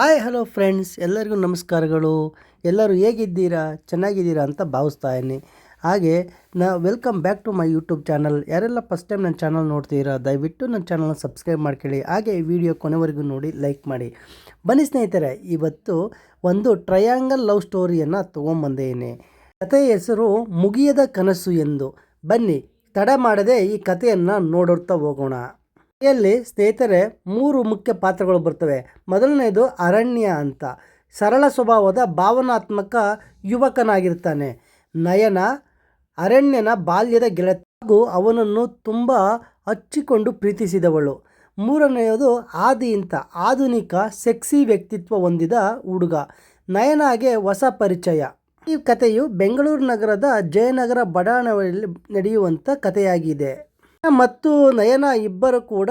Hi hello friends ಎಲ್ಲರಿಗೂ ನಮಸ್ಕಾರಗಳು. ಎಲ್ಲರೂ ಹೇಗಿದ್ದೀರಾ? ಚೆನ್ನಾಗಿದ್ದೀರಾ ಅಂತ ಭಾವಿಸ್ತಾ ಇದ್ದೀನಿ. ಹಾಗೆ, ನಾ welcome back to my YouTube channel ಯಾರೆಲ್ಲ ಫಸ್ಟ್ ಟೈಮ್ ನನ್ನ ಚಾನಲ್ ನೋಡ್ತೀರಾ, ದಯವಿಟ್ಟು ನನ್ನ ಚಾನಲ್ನ ಸಬ್ಸ್ಕ್ರೈಬ್ ಮಾಡ್ಕೊಳ್ಳಿ. ಹಾಗೆ ಈ ವಿಡಿಯೋ ಕೊನೆವರೆಗೂ ನೋಡಿ ಲೈಕ್ ಮಾಡಿ. ಬನ್ನಿ ಸ್ನೇಹಿತರೆ, ಇವತ್ತು ಒಂದು ಟ್ರಯಾಂಗಲ್ ಲವ್ ಸ್ಟೋರಿಯನ್ನು ತೊಗೊಂಬಂದೇನೆ ಕಥೆಯ ಹೆಸರು ಮುಗಿಯದ ಕನಸು ಎಂದು. ಬನ್ನಿ, ತಡ ಮಾಡದೆ ಈ ಕಥೆಯನ್ನು ನೋಡುತ್ತಾ ಹೋಗೋಣ. ಕಥೆಯಲ್ಲಿ ಸ್ನೇಹಿತರೆ ಮೂರು ಮುಖ್ಯ ಪಾತ್ರಗಳು ಬರ್ತವೆ. ಮೊದಲನೆಯದು ಅರಣ್ಯ ಅಂತ. ಸರಳ ಸ್ವಭಾವದ ಭಾವನಾತ್ಮಕ ಯುವಕನಾಗಿರ್ತಾನೆ. ನಯನ, ಅರಣ್ಯನ ಬಾಲ್ಯದ ಗೆಳತಿ ಅವನನ್ನು ತುಂಬ ಹಚ್ಚಿಕೊಂಡು ಪ್ರೀತಿಸಿದವಳು. ಮೂರನೆಯದು ಆದಿ ಅಂತ. ಆಧುನಿಕ, ಸೆಕ್ಸಿ ವ್ಯಕ್ತಿತ್ವ ಹೊಂದಿದ ಹುಡುಗ. ನಯನಾಗೆ ಹೊಸ ಪರಿಚಯ. ಈ ಕಥೆಯು ಬೆಂಗಳೂರು ನಗರದ ಜಯನಗರ ಬಡಾವಣೆಯಲ್ಲಿ ನಡೆಯುವಂಥ ಕಥೆಯಾಗಿದೆ. ಮತ್ತು ನಯನ ಇಬ್ಬರು ಕೂಡ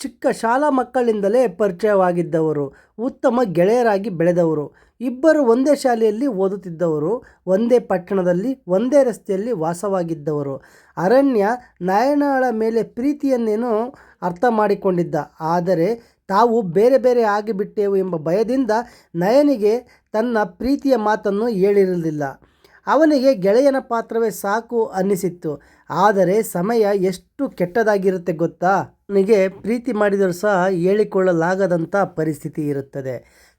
ಚಿಕ್ಕ ಶಾಲಾ ಮಕ್ಕಳಿಂದಲೇ ಪರಿಚಯವಾಗಿದ್ದವರು, ಉತ್ತಮ ಗೆಳೆಯರಾಗಿ ಬೆಳೆದವರು. ಇಬ್ಬರು ಒಂದೇ ಶಾಲೆಯಲ್ಲಿ ಓದುತ್ತಿದ್ದವರು, ಒಂದೇ ಪಟ್ಟಣದಲ್ಲಿ, ಒಂದೇ ರಸ್ತೆಯಲ್ಲಿ ವಾಸವಾಗಿದ್ದವರು. ಅರಣ್ಯ ನಯನಾಳ ಮೇಲೆ ಪ್ರೀತಿಯನ್ನೇನು ಅರ್ಥ ಮಾಡಿಕೊಂಡಿದ್ದ. ಆದರೆ ತಾವು ಬೇರೆ ಬೇರೆ ಆಗಿಬಿಟ್ಟೆವು ಎಂಬ ಭಯದಿಂದ ನಯನಿಗೆ ತನ್ನ ಪ್ರೀತಿಯ ಮಾತನ್ನು ಹೇಳಿರಲಿಲ್ಲ. ಅವನಿಗೆ ಗೆಳೆಯನ ಪಾತ್ರವೇ ಸಾಕು ಅನ್ನಿಸಿತ್ತು. ಆದರೆ ಸಮಯ ಎಷ್ಟು ಕೆಟ್ಟದಾಗಿರುತ್ತೆ ಗೊತ್ತಾ? ಅವನಿಗೆ ಪ್ರೀತಿ ಮಾಡಿದರೂ ಸಹ ಹೇಳಿಕೊಳ್ಳಲಾಗದಂಥ ಪರಿಸ್ಥಿತಿ ಇರುತ್ತದೆ.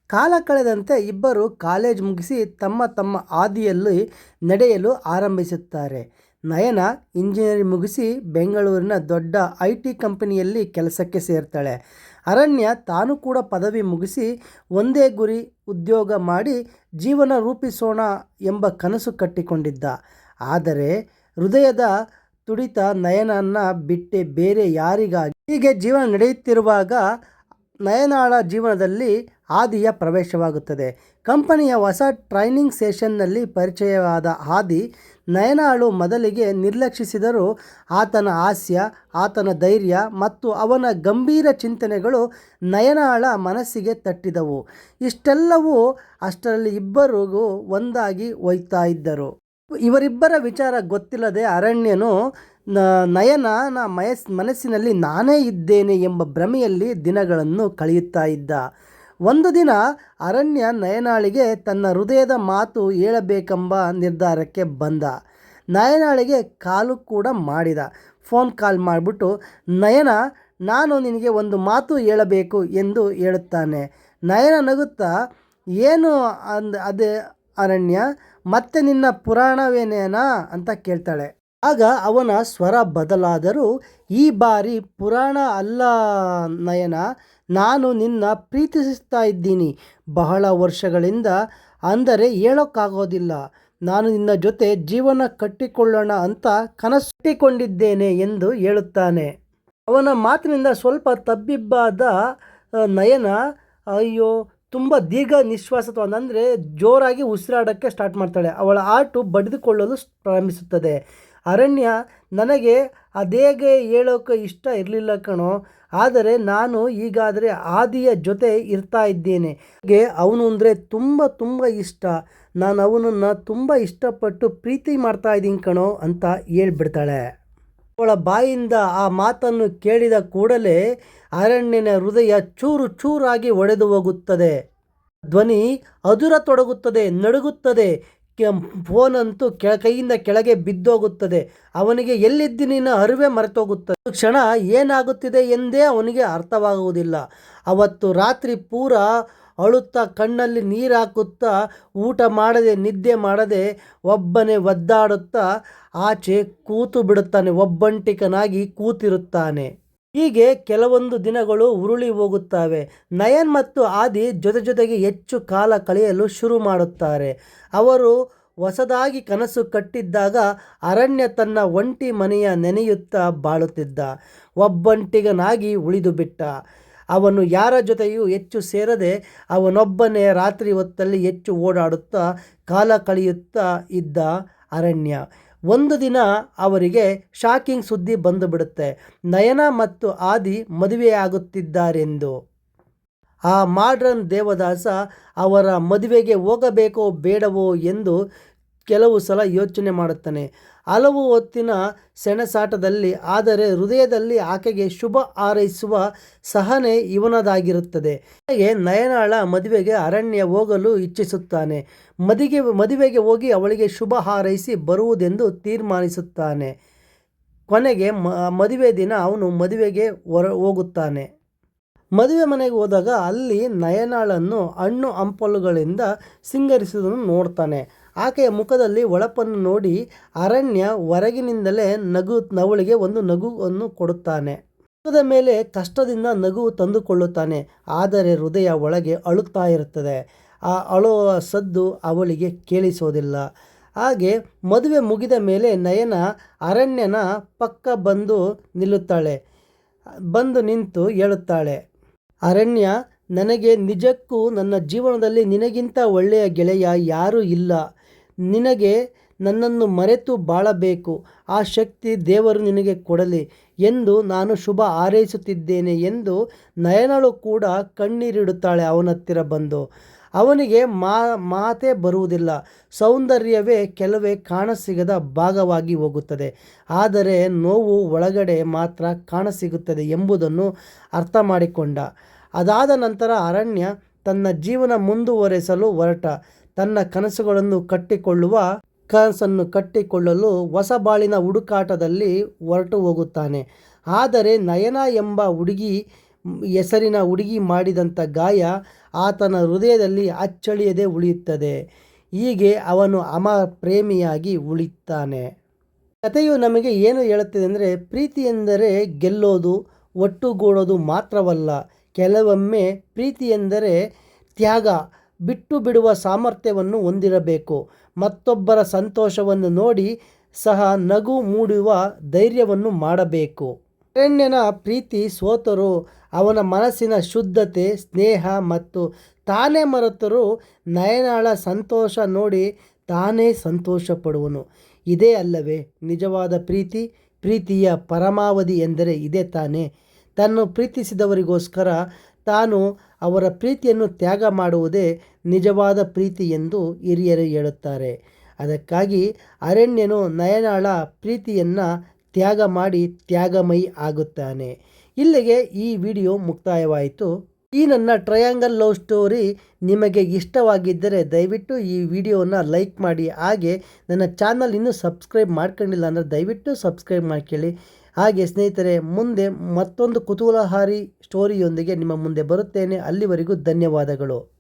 ಕಾಲ ಕಳೆದಂತೆ ಇಬ್ಬರು ಕಾಲೇಜ್ ಮುಗಿಸಿ ತಮ್ಮ ತಮ್ಮ ಹಾದಿಯಲ್ಲಿ ನಡೆಯಲು ಆರಂಭಿಸುತ್ತಾರೆ. ನಯನ ಇಂಜಿನಿಯರಿಂಗ್ ಮುಗಿಸಿ ಬೆಂಗಳೂರಿನ ದೊಡ್ಡ ಐ ಟಿ ಕಂಪನಿಯಲ್ಲಿ ಕೆಲಸಕ್ಕೆ ಸೇರ್ತಾಳೆ. ಅರಣ್ಯ ತಾನು ಕೂಡ ಪದವಿ ಮುಗಿಸಿ ಒಂದೇ ಗುರಿ ಉದ್ಯೋಗ ಮಾಡಿ ಜೀವನ ರೂಪಿಸೋಣ ಎಂಬ ಕನಸು ಕಟ್ಟಿಕೊಂಡಿದ್ದ. ಆದರೆ ಹೃದಯದ ತುಡಿತ ನಯನನ್ನ ಬಿಟ್ಟೆ ಬೇರೆ ಯಾರಿಗಾಗಿ? ಹೀಗೆ ಜೀವನ ನಡೆಯುತ್ತಿರುವಾಗ ನಯನಾಳ ಜೀವನದಲ್ಲಿ ಆದಿಯ ಪ್ರವೇಶವಾಗುತ್ತದೆ. ಕಂಪನಿಯ ಹೊಸ ಟ್ರೈನಿಂಗ್ ಸೆಷನ್ನಲ್ಲಿ ಪರಿಚಯವಾದ ಹಾದಿ ನಯನಾಳು ಮೊದಲಿಗೆ ನಿರ್ಲಕ್ಷಿಸಿದರೂ ಆತನ ಹಾಸ್ಯ, ಆತನ ಧೈರ್ಯ ಮತ್ತು ಅವನ ಗಂಭೀರ ಚಿಂತನೆಗಳು ನಯನಾಳ ಮನಸ್ಸಿಗೆ ತಟ್ಟಿದವು. ಇಷ್ಟೆಲ್ಲವೂ ಅಷ್ಟರಲ್ಲಿ ಇಬ್ಬರಿಗೂ ಒಂದಾಗಿ ಒಯ್ತಾ ಇದ್ದರು. ಇವರಿಬ್ಬರ ವಿಚಾರ ಗೊತ್ತಿಲ್ಲದೆ ಅರಣ್ಯನು ನಯನನ ಮಯಸ್, ಮನಸ್ಸಿನಲ್ಲಿ ನಾನೇ ಇದ್ದೇನೆ ಎಂಬ ಭ್ರಮೆಯಲ್ಲಿ ದಿನಗಳನ್ನು ಕಳೆಯುತ್ತಾ ಇದ್ದ. ಒಂದು ದಿನ ಅರಣ್ಯ ನಯನಾಳಿಗೆ ತನ್ನ ಹೃದಯದ ಮಾತು ಹೇಳಬೇಕೆಂಬ ನಿರ್ಧಾರಕ್ಕೆ ಬಂದ. ನಯನಾಳಿಗೆ ಕಾಲು ಕೂಡ ಮಾಡಿದ. ಫೋನ್ ಕಾಲ್ ಮಾಡಿಬಿಟ್ಟು, ನಯನ, ನಾನು ನಿನಗೆ ಒಂದು ಮಾತು ಹೇಳಬೇಕು ಎಂದು ಹೇಳುತ್ತಾನೆ. ನಯನ ನಗುತ್ತಾ, ಏನು ಅಂದ, ಅದೇ, ಅರಣ್ಯ? ಮತ್ತೆ ನಿನ್ನ ಪುರಾಣವೇನೇನಾ? ಅಂತ ಕೇಳ್ತಾಳೆ. ಆಗ ಅವನ ಸ್ವರ ಬದಲಾದರೂ, ಈ ಬಾರಿ ಪುರಾಣ ಅಲ್ಲ ನಯನ ನಾನು ನಿನ್ನ ಪ್ರೀತಿಸ್ತಾ ಇದ್ದೀನಿ. ಬಹಳ ವರ್ಷಗಳಿಂದ ಅಂದರೆ ಹೇಳೋಕ್ಕಾಗೋದಿಲ್ಲ. ನಾನು ನಿನ್ನ ಜೊತೆ ಜೀವನ ಕಟ್ಟಿಕೊಳ್ಳೋಣ ಅಂತ ಕನಸು ಕಟ್ಟಿಕೊಂಡಿದ್ದೇನೆ ಎಂದು ಹೇಳುತ್ತಾನೆ. ಅವನ ಮಾತಿನಿಂದ ಸ್ವಲ್ಪ ತಬ್ಬಿಬ್ಬಾದ ನಯನ, ಅಯ್ಯೋ, ತುಂಬ ದೀರ್ಘ ನಿಶ್ವಾಸ ಅಂದರೆ ಜೋರಾಗಿ ಉಸಿರಾಡೋಕ್ಕೆ ಸ್ಟಾರ್ಟ್ ಮಾಡ್ತಾಳೆ. ಅವಳ ಆಟು ಬಡಿದುಕೊಳ್ಳಲು ಪ್ರಾರಂಭಿಸುತ್ತದೆ. ಅರಣ್ಯ ನನಗೆ ಅದೇಗೆ ಹೇಳೋಕೆ ಇಷ್ಟ ಇರಲಿಲ್ಲ ಕಣೋ. ಆದರೆ ನಾನು ಈಗಾದರೆ ಆದಿಯ ಜೊತೆ ಇರ್ತಾ ಇದ್ದೇನೆ. ಹಾಗೆ ಅವನು ಅಂದರೆ ತುಂಬ ತುಂಬ ಇಷ್ಟ. ನಾನು ಅವನನ್ನು ತುಂಬ ಇಷ್ಟಪಟ್ಟು ಪ್ರೀತಿ ಮಾಡ್ತಾ ಇದ್ದೀನಿ ಕಣೋ ಅಂತ ಹೇಳ್ಬಿಡ್ತಾಳೆ. ಅವಳ ಬಾಯಿಂದ ಆ ಮಾತನ್ನು ಕೇಳಿದ ಕೂಡಲೇ ಅರಣ್ಯನ ಹೃದಯ ಚೂರು ಚೂರಾಗಿ ಒಡೆದು ಹೋಗುತ್ತದೆ. ಧ್ವನಿ ಅದುರ ತೊಡಗುತ್ತದೆ, ನಡುಗುತ್ತದೆ. ಫೋನಂತೂ ಕೆಳ ಕೈಯಿಂದ ಕೆಳಗೆ ಬಿದ್ದೋಗುತ್ತದೆ. ಅವನಿಗೆ ಎಲ್ಲಿದ್ದು ಅರಿವೆ ಮರೆತೋಗುತ್ತದೆ. ಕ್ಷಣ ಏನಾಗುತ್ತಿದೆ ಎಂದೇ ಅವನಿಗೆ ಅರ್ಥವಾಗುವುದಿಲ್ಲ. ಅವತ್ತು ರಾತ್ರಿ ಪೂರ ಅಳುತ್ತಾ ಕಣ್ಣಲ್ಲಿ ನೀರು ಹಾಕುತ್ತಾ ಊಟ ಮಾಡದೆ, ನಿದ್ದೆ ಮಾಡದೆ ಒಬ್ಬನೇ ಒದ್ದಾಡುತ್ತಾ ಆಚೆ ಕೂತು ಬಿಡುತ್ತಾನೆ. ಒಬ್ಬಂಟಿಕನಾಗಿ ಕೂತಿರುತ್ತಾನೆ. ಹೀಗೆ ಕೆಲವೊಂದು ದಿನಗಳು ಉರುಳಿ ಹೋಗುತ್ತವೆ. ನಯನ್ ಮತ್ತು ಆದಿ ಜೊತೆ ಜೊತೆಗೆ ಹೆಚ್ಚು ಕಾಲ ಕಳೆಯಲು ಶುರು ಮಾಡುತ್ತಾರೆ. ಅವರು ಹೊಸದಾಗಿ ಕನಸು ಕಟ್ಟಿದ್ದಾಗ ಅರಣ್ಯ ತನ್ನ ಒಂಟಿ ಮನೆಯ ನೆನೆಯುತ್ತಾ ಬಾಳುತ್ತಿದ್ದ. ಒಬ್ಬಂಟಿಗನಾಗಿ ಉಳಿದು ಬಿಟ್ಟ. ಅವನು ಯಾರ ಜೊತೆಯೂ ಹೆಚ್ಚು ಸೇರದೆ ಅವನೊಬ್ಬನೇ ರಾತ್ರಿ ಹೊತ್ತಲ್ಲಿ ಹೆಚ್ಚು ಓಡಾಡುತ್ತಾ ಕಾಲ ಕಳೆಯುತ್ತಾ ಇದ್ದ ಅರಣ್ಯ. ಒಂದು ದಿನ ಅವರಿಗೆ ಶಾಕಿಂಗ್ ಸುದ್ದಿ ಬಂದುಬಿಡುತ್ತೆ ನಯನ ಮತ್ತು ಆದಿ ಮದುವೆಯಾಗುತ್ತಿದ್ದಾರೆಂದು. ಆ ಮಾಡ್ರನ್ ದೇವದಾಸ ಅವರ ಮದುವೆಗೆ ಹೋಗಬೇಕೋ ಬೇಡವೋ ಎಂದು ಕೆಲವು ಸಲ ಯೋಚನೆ ಮಾಡುತ್ತಾನೆ. ಹಲವು ಹೊತ್ತಿನ ಸೆಣಸಾಟದಲ್ಲಿ, ಆದರೆ ಹೃದಯದಲ್ಲಿ ಆಕೆಗೆ ಶುಭ ಹಾರೈಸುವ ಸಹನೆ ಇವನದಾಗಿರುತ್ತದೆ. ಹಾಗೆ ನಯನಾಳ ಮದುವೆಗೆ ಅರಣ್ಯ ಹೋಗಲು ಇಚ್ಛಿಸುತ್ತಾನೆ. ಮದಿಗೆ, ಮದುವೆಗೆ ಹೋಗಿ ಅವಳಿಗೆ ಶುಭ ಹಾರೈಸಿ ಬರುವುದೆಂದು ತೀರ್ಮಾನಿಸುತ್ತಾನೆ. ಕೊನೆಗೆ ಮದುವೆ ದಿನ ಅವನು ಮದುವೆಗೆ ಹೊರ, ಹೋಗುತ್ತಾನೆ. ಮದುವೆ ಮನೆಗೆ ಹೋದಾಗ ಅಲ್ಲಿ ನಯನಾಳನ್ನು ಹಣ್ಣು ಹಂಪಲುಗಳಿಂದ ಸಿಂಗರಿಸುವುದನ್ನು ನೋಡ್ತಾನೆ. ಆಕೆಯ ಮುಖದಲ್ಲಿ ಹೊಳಪನ್ನು ನೋಡಿ ಅರಣ್ಯ ಹೊರಗಿನಿಂದಲೇ ನಗು, ನವಳಿಗೆ ಒಂದು ನಗುವನ್ನು ಕೊಡುತ್ತಾನೆ. ಮುಖದ ಮೇಲೆ ಕಷ್ಟದಿಂದ ನಗು ತಂದುಕೊಳ್ಳುತ್ತಾನೆ, ಆದರೆ ಹೃದಯ ಒಳಗೆ ಅಳುತ್ತಾ ಇರುತ್ತದೆ. ಆ ಅಳುವ ಸದ್ದು ಅವಳಿಗೆ ಕೇಳಿಸೋದಿಲ್ಲ. ಹಾಗೆ ಮದುವೆ ಮುಗಿದ ಮೇಲೆ ನಯನ ಅರಣ್ಯನ ಪಕ್ಕ ಬಂದು ನಿಲ್ಲುತ್ತಾಳೆ, ಬಂದು ನಿಂತು ಹೇಳುತ್ತಾಳೆ, ಅರಣ್ಯ, ನನಗೆ ನಿಜಕ್ಕೂ ನನ್ನ ಜೀವನದಲ್ಲಿ ನಿನಗಿಂತ ಒಳ್ಳೆಯ ಗೆಳೆಯ ಯಾರೂ ಇಲ್ಲ. ನಿನಗೆ ನನ್ನನ್ನು ಮರೆತು ಬಾಳಬೇಕು. ಆ ಶಕ್ತಿ ದೇವರು ನಿನಗೆ ಕೊಡಲಿ ಎಂದು ನಾನು ಶುಭ ಹಾರೈಸುತ್ತಿದ್ದೇನೆ ಎಂದು ನಯನಳು ಕೂಡ ಕಣ್ಣೀರಿಡುತ್ತಾಳೆ ಅವನ ಹತ್ತಿರ ಬಂದು. ಅವನಿಗೆ ಮಾ, ಮಾತೇ ಬರುವುದಿಲ್ಲ. ಸೌಂದರ್ಯವೇ ಕೆಲವೇ ಕಾಣಸಿಗದ ಭಾಗವಾಗಿ ಹೋಗುತ್ತದೆ. ಆದರೆ ನೋವು ಒಳಗಡೆ ಮಾತ್ರ ಕಾಣಸಿಗುತ್ತದೆ ಎಂಬುದನ್ನು ಅರ್ಥ ಮಾಡಿಕೊಂಡ ಅದಾದ ನಂತರ ಅರಣ್ಯ ತನ್ನ ಜೀವನ ಮುಂದುವರೆಸಲು ಹೊರಟ. ತನ್ನ ಕನಸುಗಳನ್ನು ಕಟ್ಟಿಕೊಳ್ಳುವ, ಕನಸನ್ನು ಕಟ್ಟಿಕೊಳ್ಳಲು ಹೊಸ ಬಾಳಿನ ಹುಡುಕಾಟದಲ್ಲಿ ಹೊರಟು ಹೋಗುತ್ತಾನೆ. ಆದರೆ ನಯನ ಎಂಬ ಹುಡುಗಿ, ಹೆಸರಿನ ಹುಡುಗಿ ಮಾಡಿದಂಥ ಗಾಯ ಆತನ ಹೃದಯದಲ್ಲಿ ಅಚ್ಚಳಿಯದೆ ಉಳಿಯುತ್ತದೆ. ಹೀಗೆ ಅವನು ಅಮ ಪ್ರೇಮಿಯಾಗಿ ಉಳಿತಾನೆ ಕಥೆಯು ನಮಗೆ ಏನು ಹೇಳುತ್ತದೆ ಅಂದರೆ ಪ್ರೀತಿ ಎಂದರೆ ಗೆಲ್ಲೋದು, ಒಟ್ಟುಗೂಡೋದು ಮಾತ್ರವಲ್ಲ, ಕೆಲವೊಮ್ಮೆ ಪ್ರೀತಿ ಎಂದರೆ ತ್ಯಾಗ ಬಿಟ್ಟು ಬಿಡುವ ಸಾಮರ್ಥ್ಯವನ್ನು ಹೊಂದಿರಬೇಕು. ಮತ್ತೊಬ್ಬರ ಸಂತೋಷವನ್ನು ನೋಡಿ ಸಹ ನಗು ಮೂಡುವ ಧೈರ್ಯವನ್ನು ಮಾಡಬೇಕು. ಅರಣ್ಯನ ಪ್ರೀತಿ ಸೋತರು, ಅವನ ಮನಸ್ಸಿನ ಶುದ್ಧತೆ, ಸ್ನೇಹ ಮತ್ತು ತಾನೇ ಮರೆತರು ನಯನಾಳ ಸಂತೋಷ ನೋಡಿ ತಾನೇ ಸಂತೋಷ ಪಡುವನು ಇದೇ ಅಲ್ಲವೇ, ನಿಜವಾದ ಪ್ರೀತಿ, ಪ್ರೀತಿಯ ಪರಮಾವಧಿ ಎಂದರೆ ಇದೇ ತಾನೇ. ತನ್ನು ಪ್ರೀತಿಸಿದವರಿಗೋಸ್ಕರ ತಾನು ಅವರ ಪ್ರೀತಿಯನ್ನು ತ್ಯಾಗ ಮಾಡುವುದೇ ನಿಜವಾದ ಪ್ರೀತಿ ಎಂದು ಹಿರಿಯರು ಹೇಳುತ್ತಾರೆ. ಅದಕ್ಕಾಗಿ ಅರಣ್ಯನು ನಯನಾಳ ಪ್ರೀತಿಯನ್ನು ತ್ಯಾಗ ಮಾಡಿ ತ್ಯಾಗಮಯಿ ಆಗುತ್ತಾನೆ. ಇಲ್ಲಿಗೆ ಈ ವಿಡಿಯೋ ಮುಕ್ತಾಯವಾಯಿತು. ಈ ನನ್ನ ಟ್ರಯಾಂಗಲ್ ಲವ್ ಸ್ಟೋರಿ ನಿಮಗೆ ಇಷ್ಟವಾಗಿದ್ದರೆ ದಯವಿಟ್ಟು ಈ ವಿಡಿಯೋನ ಲೈಕ್ ಮಾಡಿ. ಹಾಗೆ ನನ್ನ ಚಾನಲ್ ಇನ್ನೂ ಸಬ್ಸ್ಕ್ರೈಬ್ ಮಾಡ್ಕೊಂಡಿಲ್ಲ ಅಂದರೆ ದಯವಿಟ್ಟು ಸಬ್ಸ್ಕ್ರೈಬ್ ಮಾಡ್ಕೊಳ್ಳಿ. ಹಾಗೆ ಸ್ನೇಹಿತರೆ ಮುಂದೆ ಮತ್ತೊಂದು ಕುತೂಹಲಹಾರಿ ಸ್ಟೋರಿಯೊಂದಿಗೆ ನಿಮ್ಮ ಮುಂದೆ ಬರುತ್ತೇನೆ. ಅಲ್ಲಿವರೆಗೂ ಧನ್ಯವಾದಗಳು.